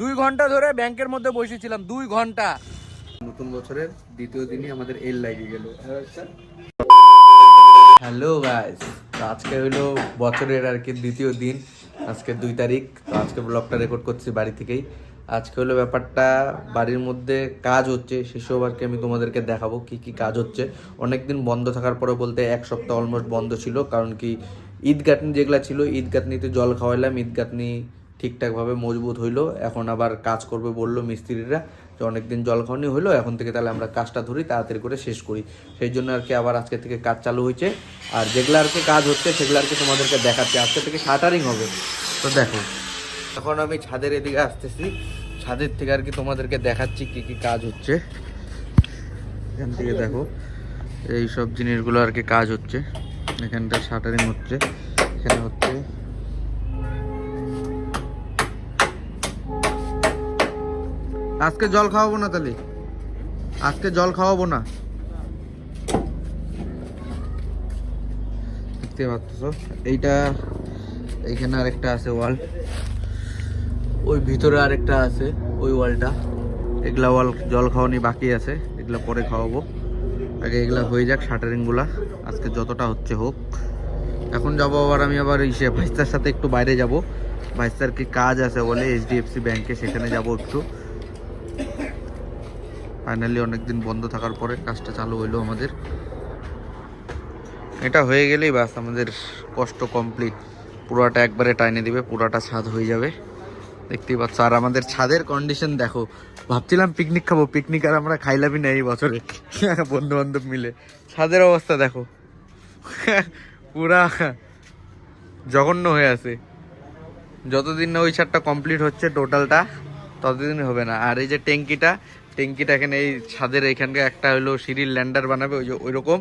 দুই ঘণ্টা ধরে ব্যাংকের মধ্যে বসেছিলাম দুই ঘণ্টা। নতুন বছরের দ্বিতীয় দিনই আমাদের এল লাগিয়ে গেল। হ্যালো গাইস আজকে হলো বছরের আর কি দ্বিতীয় দিন। আজকে দুই তারিখ তো আজকে ব্লগটা রেকর্ড করছি বাড়ি থেকেই। আজকে হলো ব্যাপারটা বাড়ির মধ্যে কাজ হচ্ছে সেসব আর কি আমি তোমাদেরকে দেখাবো কি কি কাজ হচ্ছে। অনেক দিন বন্ধ থাকার পরে বলতে এক সপ্তাহ অলমোস্ট বন্ধ ছিল কারণ কি ঈদ গাঁথনি যেগুলা ছিল ঈদ গাঁথনিতে জল খাওয়াইলাম ঈদ গাঁথনি ঠিকঠাকভাবে মজবুত হইল। এখন আবার কাজ করবে বলল মিস্ত্রিরা যে অনেকদিন জল খাওয়ানি হইল, এখন থেকে তাহলে আমরা কাজটা ধরি, তাড়াতাড়ি করে শেষ করি। সেই জন্য আর কি আবার আজকে থেকে কাজ চালু হয়েছে আর যেগুলো আর কি কাজ হচ্ছে, সেগুলো আর কি তোমাদেরকে দেখাচ্ছে। আজকে থেকে শাটারিং হবে। তো দেখো, এখন আমি ছাদের এদিকে আসতেছি। ছাদের থেকে আর কি তোমাদেরকে দেখাচ্ছি কি কি কাজ হচ্ছে। এখান থেকে দেখো এই সব জিনিসগুলো আর কি কাজ হচ্ছে। এখানটা শাটারিং হচ্ছে। এখানে হচ্ছে আজকে জল খাওয়াবো না তাহলে। আজকে জল খাওয়াবো না। দেখতে পাচ্ছ? এইটা এইখানে আরেকটা আছে ওয়াল। ওই ভিতরে আরেকটা আছে, ওই ওয়ালটা। এগুলা ওয়াল জল খাওয়ানি বাকি আছে, এগুলা পরে খাওয়াবো। আগে এগুলা হয়ে যাক শাটারিংগুলা। আজকে যতটা হচ্ছে হোক। এখন যাব আবার আমি আবার ইসে ভাইস্তার সাথে একটু বাইরে যাব। ভাইস্তার কি কাজ আছে বলে এইচডিএফসি ব্যাংকে সেখানে যাব একটু। ফাইনালি অনেকদিন বন্ধ থাকার পরে কাজটা চালু হইল আমাদের। এটা হয়ে গেলেই বাস আমাদের কষ্ট কমপ্লিট পুরাটা একবারে টাইনে দিবে, পুরাটা ছাদ হয়ে যাবে। দেখতেই পাচ্ছ, আর আমাদের ছাদের কন্ডিশন দেখো। ভাবছিলাম পিকনিক খাব পিকনিক আর আমরা খাইলামই না এই বছরে। বন্ধু বান্ধব মিলে। ছাদের অবস্থা দেখো। পুরা জঘন্য হয়ে আছে। যতদিন না ওই ছাদটা কমপ্লিট হচ্ছে টোটালটা ততদিন হবে না। আর এই যে ট্যাঙ্কিটা ট্যাঙ্কিটা এখানে এই ছাদের এখানকার একটা হলো সিঁড়ির ল্যান্ডার বানাবে, ওই যে ওই রকম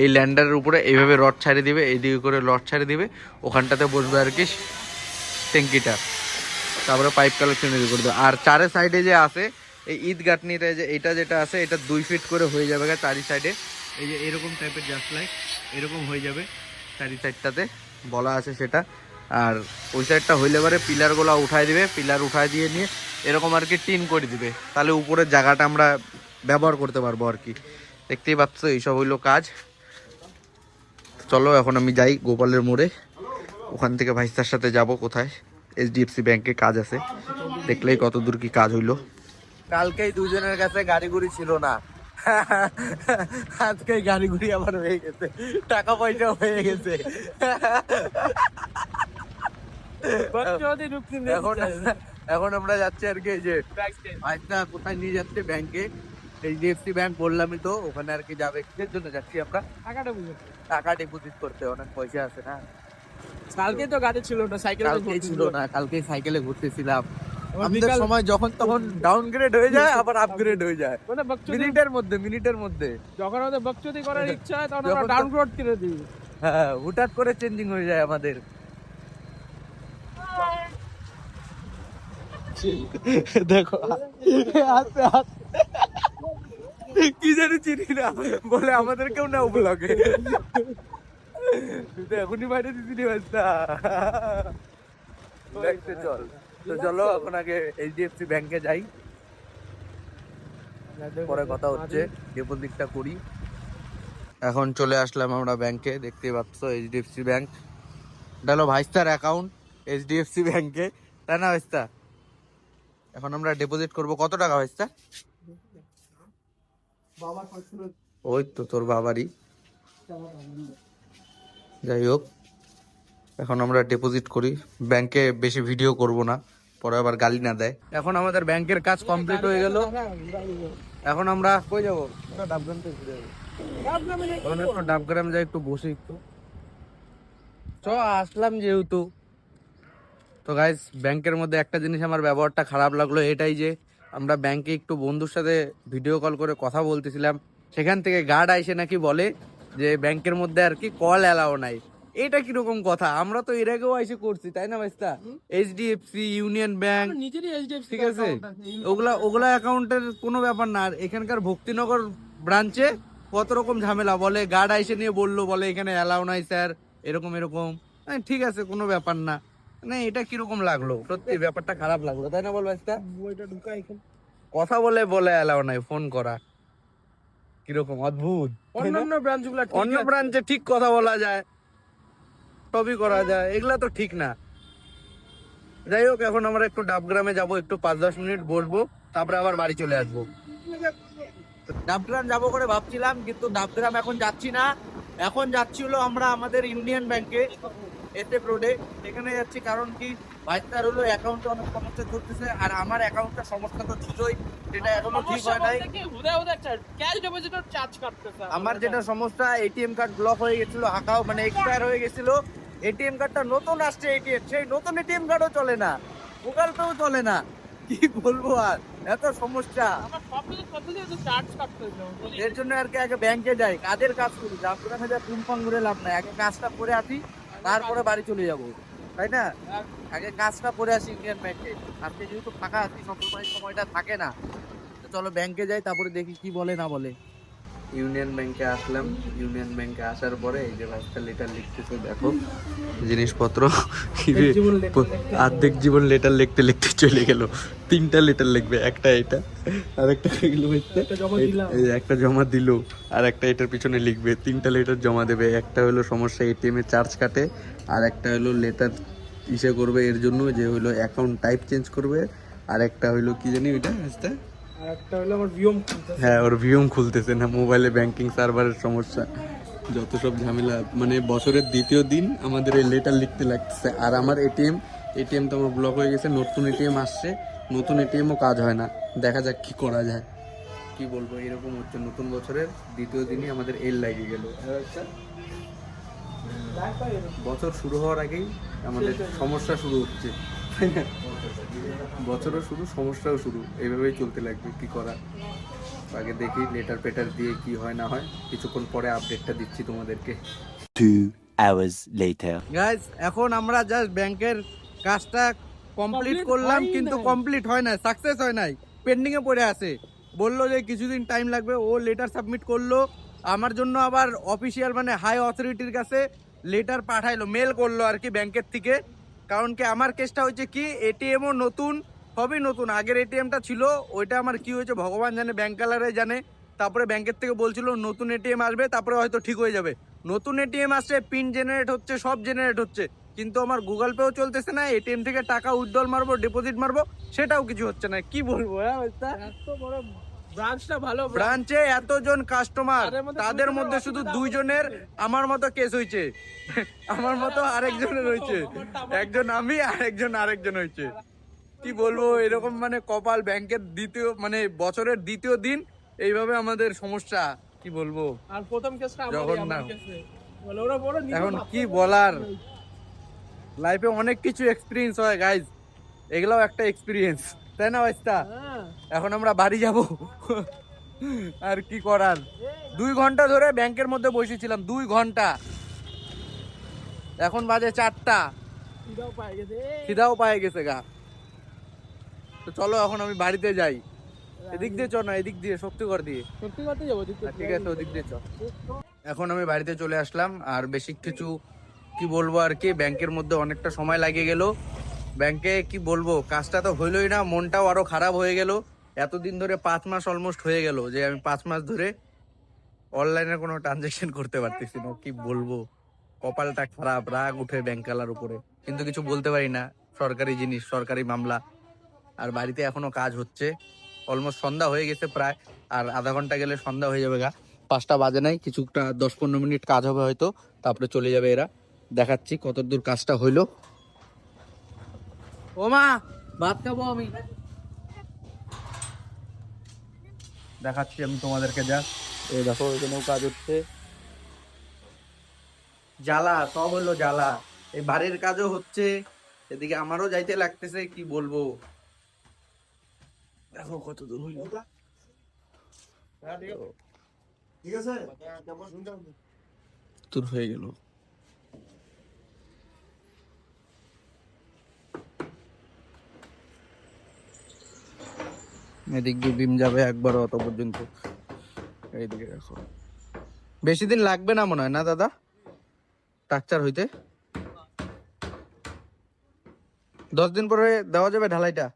এই ল্যান্ডারের উপরে এইভাবে রড ছাড়িয়ে দিবে, এইদিকে করে রড ছাড়িয়ে দিবে, ওখানটাতে বসবে আর কি ট্যাঙ্কিটা তারপরে পাইপ কালেকশন রেডি করে দেবে। আর চারে সাইডে যে আছে, এই ঈদ গাঁথনিতে যে এটা যেটা আছে, এটা দুই ফিট করে হয়ে যাবে চারি সাইডে। এই যে এরকম টাইপের জাস্ট লাইক এরকম হয়ে যাবে চারি সাইডটাতে, বলা আছে সেটা। আর ওই সাইডটা হইলে পরে পিলারগুলো উঠাই দিবে, পিলার উঠাই দিয়ে নিয়ে এরকম আর কি টিন করে দিবে। তাহলে উপরের জায়গাটা আমরা ব্যবহার করতে পারব আর কি। দেখতেই পাচ্ছ, এইসব হইল কাজ। চলো, এখন আমি যাই গোপালের মোড়ে। ওখান থেকে ভাইস্তার সাথে যাব কোথায়? এইচডিএফসি ব্যাংকে কাজ আছে। দেখলেই কত দূর কি কাজ হইল। কালকেই দুজনের কাছে গাড়ি গুড়ি ছিল না। আজকে গাড়ি গুড়ি আবার হয়ে গেছে। টাকা পয়সা হয়ে গেছে। এখন এখন আমরা যাচ্ছি আর কি যে কোথায় নিয়ে যাচ্ছে ব্যাংকে এইচডিএফসি ব্যাংক বললামই তো ওখানে আর কি যাবে কিসের জন্য যাচ্ছি আমরা? টাকা ডিপোজিট করতে অনেক পয়সা আছে না? কালকে তো গাড়ি ছিল না সাইকেল ছিল না কালকে সাইকেলে ঘুরতেছিলাম। আমাদের সময় যখন তখন ডাউনগ্রেড হয়ে যায় আবার আপগ্রেড হয়ে যায়। মানে মিনিটের মধ্যে মিনিটের মধ্যে। যখন আমাদের বকচুদি করার ইচ্ছা হয় তখন আমরা ডাউনলোড করে দিই। হ্যাঁ হুটাট করে চেঞ্জিং হয়ে যায় আমাদের। দেখো আস্তে আস্তে কি জানি চিনি না, বলে আমাদের কেউ নাও ব্লগে এখনই বাইরে দিদি বাস্তা দেখতে চল। তো চলো, এখন আগে এইচডিএফসি ব্যাংকে যাই। পরে কথা হচ্ছে ডিপোজিটটা করি। এখন চলে আসলাম আমরা ব্যাংকে দেখতে পাচ্ছ এইচডিএফসি ব্যাংক এটা হলো ভাইস্তার অ্যাকাউন্ট এইচডিএফসি ব্যাংকে তাই না ভাইস্তা? এখন আমরা ডিপোজিট করব কত টাকা ভাইস্তা ওই তো তোর বাবারই। যাই হোক, এখন আমরা ডিপোজিট করি। ব্যাংকে বেশি ভিডিও করব না, পরে আবার গালি না দেয়। এখন আমাদের ব্যাংকের কাজ কমপ্লিট হয়ে গেল। এখন আমরা কই যাব? ডাবগ্রাম যাই, একটু বসে একটু। চ, আসলাম যেহেতু। তো গাইস ব্যাংকের মধ্যে একটা জিনিস আমার ব্যবহারটা খারাপ লাগল এটাই যে আমরা ব্যাংকে একটু বন্ধুর সাথে ভিডিও কল করে কথা বলতেছিলাম। সেখান থেকে গার্ড আইসে নাকি বলে যে ব্যাংকের মধ্যে আর কি কল অ্যালাও নাই। এটা কীরকম কথা? আমরা তো এর আগেও আইসে করছি তাই না ভাইস্তা? এইচডিএফসি ইউনিয়ন ব্যাংক ঠিক আছে? ওগুলা ওগুলা অ্যাকাউন্টের কোনো ব্যাপার না। আর এখানকার ভক্তিনগর ব্রাঞ্চে কত রকম ঝামেলা? বলে গার্ড আইসে নিয়ে বলল বলে এখানে অ্যালাউ নাই স্যার এরকম এরকম। ঠিক আছে কোনো ব্যাপার না। মানে এটা কীরকম লাগল? সত্যি ব্যাপারটা খারাপ লাগল তাই না বলব একটা বইটা ঢুকা এখানে। কথা বলে বলে এলাও নাই ফোন করা। কীরকম অদ্ভুত। অন্যান্য ব্রাঞ্চগুলা অন্য ব্রাঞ্চে ঠিক কথা বলা যায় সবই করা যায় এগুলা তো ঠিক না। যাই হোক এখন আমরা একটু ডাবগ্রামে যাব একটু পাঁচ দশ মিনিট বসবো তারপরে আবার বাড়ি চলে আসব। ডাবগ্রাম যাব করে ভাবছিলাম কিন্তু ডাবগ্রাম এখন যাচ্ছি না। এখন যাচ্ছি হলো আমরা আমাদের ইন্ডিয়ান ব্যাংকে এসএফ রোডে এখানে যাচ্ছি কারণ কি? ভাইস্তার হলো অ্যাকাউন্টে অনেক সমস্যা চলতেছে আর আমার অ্যাকাউন্টটা সমস্যা তো ছিলই সেটা এখনও ঠিক হয় নাই। ক্যাশ ডিপোজিটর চার্জ কাটতেছে আমার যেটা সমস্যা এটিএম কার্ড ব্লক হয়ে গেছিল হাঁকাও মানে এক্সপায়ার হয়ে গেছিল। এটিএম কার্ডটা নতুন আসছে এটিএম সেই নতুন এটিএম কার্ডও চলে না গুগল পেও চলে না। কি বলব আর এত সমস্যা। কিছু এর জন্য আর কি আগে ব্যাংকে যাই কাজের কাজ করি যা পিনপং ঘুরে লাভ নাই আগে কাজটা করে আসি তারপরে বাড়ি চলে যাব। তাই না? আগে কাজটা করে আসি ইন্ডিয়ান ব্যাংকে আজকে যেহেতু ফাঁকা আছি সময়টা থাকে না। চলো ব্যাংকে যাই, তারপরে দেখি কি বলে, না বলে। ইউনিয়ন ব্যাংকে আসলাম। ইউনিয়ন ব্যাংকে আসার পরে এই যে বাচ্চা লেটার লিখতেছে দেখো জিনিসপত্র অর্ধেক জীবন লেটার লিখতে লিখতে চলে গেল। তিনটা লেটার লিখবে একটা এটা আর একটা এগুলো একটা জমা এই একটা জমা দিল আর একটা এটার পিছনে লিখবে। তিনটা লেটার জমা দেবে। একটা হলো সমস্যা এটিএম এ চার্জ কাটে আর একটা হলো লেটার ইসে করবে। এর জন্য যে হলো অ্যাকাউন্ট টাইপ চেঞ্জ করবে আর একটা হলো কি জানি ওইটা হ্যাঁ ওর ভিউম খুলতেছে না মোবাইলে ব্যাংকিং সার্ভারের সমস্যা। যত সব ঝামেলা মানে বছরের দ্বিতীয় দিন আমাদের এই লেটার লিখতে লাগতেছে। আর আমার এটিএম এটিএম তো আমার ব্লক হয়ে গেছে নতুন এটিএম আসছে নতুন এটিএমও কাজ হয় না। দেখা যাক কি করা যায়। কি বলব এরকম হচ্ছে নতুন বছরের দ্বিতীয় দিনই আমাদের এল লাগিয়ে গেল। বছর শুরু হওয়ার আগেই আমাদের সমস্যা শুরু হচ্ছে। তাই না? বছরও শুরু সমস্যাও শুরু। এইভাবেই চলতে লাগবে কি করা। আগে দেখি লেটার পেটার দিয়ে কি হয় না হয়। কিছুক্ষণ পরে আপডেটটা দিচ্ছি তোমাদেরকে। গাইজ এখন আমরা জাস্ট ব্যাংকের কাজটা কমপ্লিট করলাম কিন্তু কমপ্লিট হয় না সাকসেস হয় নাই। পেন্ডিং এ পড়ে আছে। বলল যে কিছুদিন টাইম লাগবে। ও লেটার সাবমিট করল। আমার জন্য আবার অফিসিয়াল মানে হাই অথরিটির কাছে লেটার পাঠাইলো মেল করল আর কি ব্যাংকের থেকে। কারণ কি আমার কেসটা হচ্ছে কি এটিএমও নতুন, সবই নতুন। আগের এটিএমটা ছিল, ওইটা আমার কি হয়েছে, ভগবান জানে ব্যাংক কালারে জানে। তারপরে ব্যাংকের থেকে বলছিল, নতুন এটিএম আসবে, তারপরে হয়তো ঠিক হয়ে যাবে। নতুন এটিএম আসছে পিন জেনারেট হচ্ছে, সব জেনারেট হচ্ছে। কিন্তু আমার গুগল পেও চলতেছে না এটিএম থেকে টাকা উইথড্রল মারবো ডিপোজিট মারবো, সেটাও কিছু হচ্ছে না। কি বলব হ্যাঁ বড় ব্রাঞ্চটা ভালো ব্রাঞ্চে এতজন কাস্টমার তাদের মধ্যে শুধু দুইজনের আমার মতো কেস হয়েছে আমার মতো আরেকজনের হয়েছে একজন আমি আর একজন আরেকজন হয়েছে কি বলব এরকম মানে কপাল ব্যাংকের দ্বিতীয় মানে বছরের দ্বিতীয় দিন এইভাবে আমাদের সমস্যা কি বলব? আর প্রথম কেসটা এখন কি বলার? লাইফে অনেক কিছু এক্সপিরিয়েন্স হয় গাইজ এগুলাও একটা এক্সপিরিয়েন্স তাই না বাস্তা হ্যাঁ। এখন আমরা বাড়ি যাব। আর কি করার? দুই ঘণ্টা ধরে ব্যাংকের মধ্যে বসেছিলাম দুই ঘণ্টা। এখন বাজে চারটা। খিদাও পায়ে গেছে গা। তো চলো এখন আমি বাড়িতে যাই। এদিক দিয়ে চ না এদিক দিয়ে শক্তিগড় দিয়ে। করতে যাব ঠিক আছে ওদিক দিয়ে চ এখন আমি বাড়িতে চলে আসলাম আর বেশি কিছু কি বলব আর কি ব্যাংকের মধ্যে অনেকটা সময় লাগিয়ে গেল। ব্যাংকে কি বলব? কাজটা তো হইলই না, মনটাও আরও খারাপ হয়ে গেল। এতদিন ধরে পাঁচ মাস অলমোস্ট হয়ে গেল যে আমি পাঁচ মাস ধরে অনলাইনে কোনো ট্রানজেকশন করতে পারতেছি না। কি বলব? কপালটা খারাপ, রাগ উঠে ব্যাংকালার উপরে। কিন্তু কিছু বলতে পারি না। সরকারি জিনিস, সরকারি মামলা। আর বাড়িতে এখনও কাজ হচ্ছে। অলমোস্ট সন্ধ্যা হয়ে গেছে প্রায়। আর আধা ঘণ্টা গেলে সন্ধ্যা হয়ে যাবে গা। পাঁচটা বাজে নাই, কিছুটা দশ পনেরো মিনিট কাজ হবে হয়তো। তারপরে চলে যাবে এরা। দেখাচ্ছি কত দূর কাজটা হইল। ও মা ভাত খাব আমি। দেখাচ্ছি আমি তোমাদেরকে যা। এই দেখো এখানেও কাজ হচ্ছে। জ্বালা সব হলো জ্বালা। এই বাড়ির কাজও হচ্ছে। এদিকে আমারও যাইতে লাগতেছে কি বলব? দেখো কত দূর হইল দূর হয়ে গেল। এদিক দিয়ে বিম যাবে একবার অত পর্যন্ত। এইদিকে দেখো। বেশি দিন লাগবে না মনে হয়, না দাদা? স্ট্রাকচার হইতে? দশ দিন পরে দেওয়া যাবে ঢালাইটা?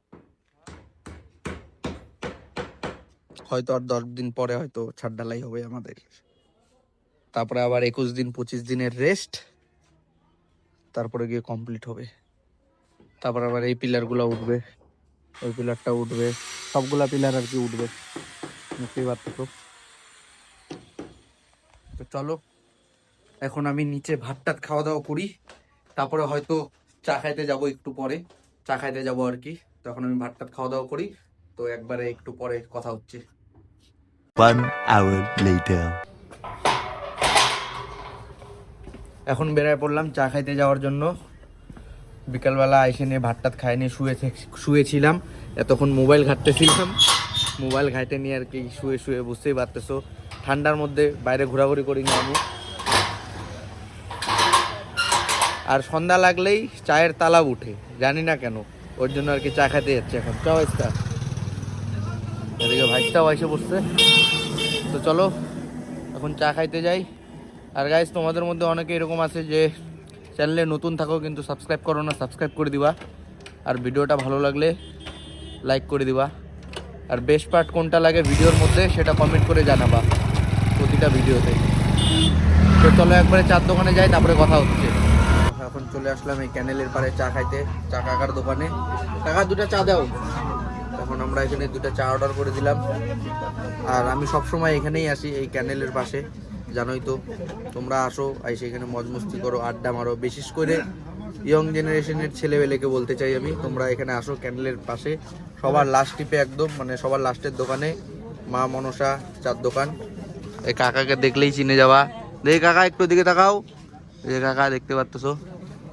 হয়তো আর দশ দিন পরে হয়তো ছাদ ঢালাই হবে আমাদের। তারপরে আবার একুশ দিন, পঁচিশ দিনের রেস্ট তারপরে গিয়ে কমপ্লিট হবে। তারপর আবার এই পিলারগুলো উঠবে, ওই পিলারটা উঠবে। সবগুলা পিলার আর কি উঠবে। বুঝতেই পারতো তো চলো এখন আমি নিচে ভাত টাত খাওয়া দাওয়া করি। তারপরে হয়তো চা খাইতে যাব একটু পরে। চা খাইতে যাব আর কি। তখন আমি ভাত টাত খাওয়া দাওয়া করি। তো একবারে একটু পরে কথা হচ্ছে। One hour later. এখন বেরায় পড়লাম চা খাইতে যাওয়ার জন্য। বিকালবেলা আইসে নিয়ে ভাত টাত খাই নিয়ে শুয়ে শুয়েছিলাম। এতক্ষণ মোবাইল ঘাটতেছিলাম মোবাইল ঘাটে নিয়ে আর কি শুয়ে শুয়ে বুঝতেই পারতেছো। ঠান্ডার মধ্যে বাইরে ঘোরাঘুরি করি না আমি। আর সন্ধ্যা লাগলেই চায়ের তালা উঠে, জানি না কেন। ওর জন্য আর কি চা খাইতে যাচ্ছে এখন। চা ভাইস্তা এদিকে ভাইস্তাও এসে বসছে। তো চলো, এখন চা খাইতে যাই। আর গাইজ তোমাদের মধ্যে অনেকে এরকম আছে যে চ্যানেলে নতুন থাকো কিন্তু সাবস্ক্রাইব করো না সাবস্ক্রাইব করে দিবা। আর ভিডিওটা ভালো লাগলে লাইক করে দিবা। আর বেস্ট পার্ট কোনটা লাগে ভিডিওর মধ্যে, সেটা কমেন্ট করে জানাবা প্রতিটা ভিডিওতে তো চলো একবারে চার দোকানে যাই, তারপরে কথা হচ্ছে। এখন চলে আসলাম এই ক্যানেলের পারে চা খাইতে, চা কাকার দোকানে। কাকা, দুটা চা দাও। এখন আমরা এখানে দুটা চা অর্ডার করে দিলাম। আর আমি সব সময় এখানেই আসি এই ক্যানেলের পাশে, জানোই তো। তোমরা আসো এসে এখানে মজমস্তি করো, আড্ডা মারো। বিশেষ করে ইয়ং জেনারেশনের ছেলেবেলেকে বলতে চাই আমি। তোমরা এখানে আসো ক্যান্ডেলের পাশে। সবার লাস্ট টিপে একদম মানে সবার লাস্টের দোকানে মা মনসা চার দোকান। এই কাকাকে দেখলেই চিনে যাওয়া দেখি কাকা, একটু দিকে তাকাও। এই কাকা, দেখতে পারতেছো?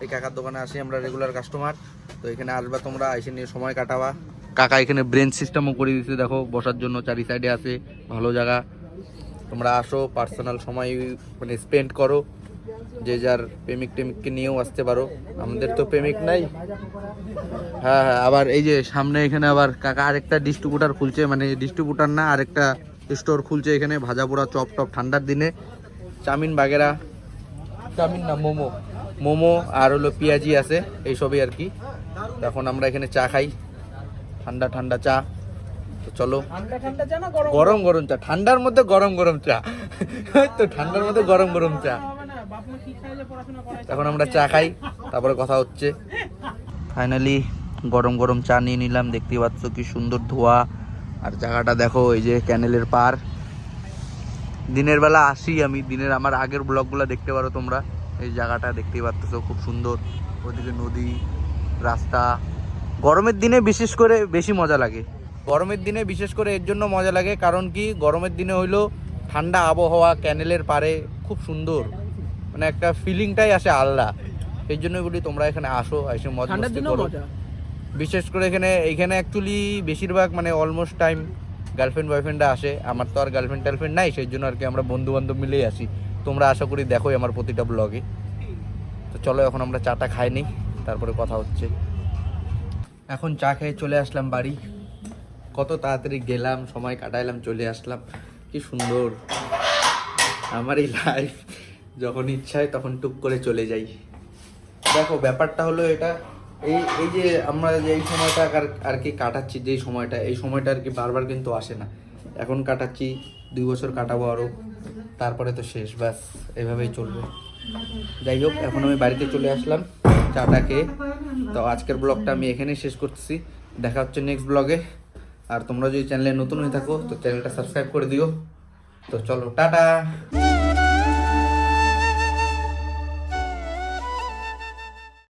এই কাকার দোকানে আসি আমরা রেগুলার কাস্টমার তো এখানে আসবা তোমরা, এসে নিয়ে সময় কাটাবা। কাকা এখানে ব্রেন সিস্টেমও করে দিচ্ছে দেখো, বসার জন্য চারি সাইডে আছে, ভালো জায়গা। তোমরা আসো পার্সোনাল সময় মানে স্পেন্ড করো। যে যার প্রেমিক টেমিককে নিয়েও আসতে পারো। আমাদের তো প্রেমিক নাই। হ্যাঁ হ্যাঁ আবার এই যে সামনে এখানে আবার কাকা আরেকটা ডিস্ট্রিবিউটার খুলছে মানে ডিস্ট্রিবিউটার না আরেকটা স্টোর খুলছে এখানে ভাজা পোড়া চপ টপ ঠান্ডার দিনে। চাউমিন বাগেরা চাউমিন না মোমো। মোমো আর হলো পেঁয়াজি আছে এইসবই আর কি। এখন আমরা এখানে চা খাই। ঠান্ডা ঠান্ডা চা। তো চলো। গরম গরম চা। ঠান্ডার মধ্যে গরম গরম চা। তো ঠান্ডার মধ্যে গরম গরম চা। এখন আমরা চা খাই, তারপরে কথা হচ্ছে। ফাইনালি গরম গরম চা নিয়ে নিলাম দেখতেই পাচ্ছ কি সুন্দর ধোয়া। আর জায়গাটা দেখো, এই যে ক্যানেলের পার। দিনের বেলা আসি আমি, দিনের আমার আগের ব্লগগুলো দেখতে পারো তোমরা। এই জায়গাটা দেখতেই পাচ্ছ খুব সুন্দর। ওদিকে নদী, রাস্তা। গরমের দিনে বিশেষ করে বেশি মজা লাগে। গরমের দিনে বিশেষ করে এর জন্য মজা লাগে, কারণ কি? গরমের দিনে হইল ঠান্ডা আবহাওয়া, ক্যানেলের পারে খুব সুন্দর। মানে একটা ফিলিংটাই আসে আলাদা। সেই জন্য বলি তোমরা এখানে আসো এসে মজা করো। বিশেষ করে এখানে এখানে অ্যাকচুয়ালি বেশিরভাগ মানে অলমোস্ট টাইম গার্লফ্রেন্ড বয়ফ্রেন্ডরা আসে। আমার তো আর গার্লফ্রেন্ড টার্লফ্রেন্ড নাই সেই জন্য আর কি আমরা বন্ধু বান্ধব মিলেই আসি। তোমরা আশা করি দেখোই আমার প্রতিটা ব্লগে তো চলো এখন আমরা চাটা খাই খাইনি তারপরে কথা হচ্ছে। এখন চা খেয়ে চলে আসলাম বাড়ি। কত তাড়াতাড়ি গেলাম সময় কাটাইলাম চলে আসলাম। কি সুন্দর। আমার এই লাইফ যখন ইচ্ছা হয় তখন টুক করে চলে যাই। দেখো, ব্যাপারটা হলো এটা, এই এই যে আমরা যে এই সময়টা আর- আর কি কাটাচ্ছি, যেই সময়টা, এই সময়টা আর কি বারবার কিন্তু আসে না। এখন কাটাচ্ছি, দুই বছর কাটাবো আরও তারপরে তো শেষ, ব্যাস, এভাবেই চলবে। যাই হোক, এখন আমি বাড়িতে চলে আসলাম, চাটা খেয়ে। তো আজকের ব্লগটা আমি এখানেই শেষ করতেছি দেখা হচ্ছে নেক্সট ব্লগে। আর তোমরা যদি চ্যানেলে নতুন হয়ে থাকো, তো চ্যানেলটা সাবস্ক্রাইব করে দিও। তো চলো, টাটা!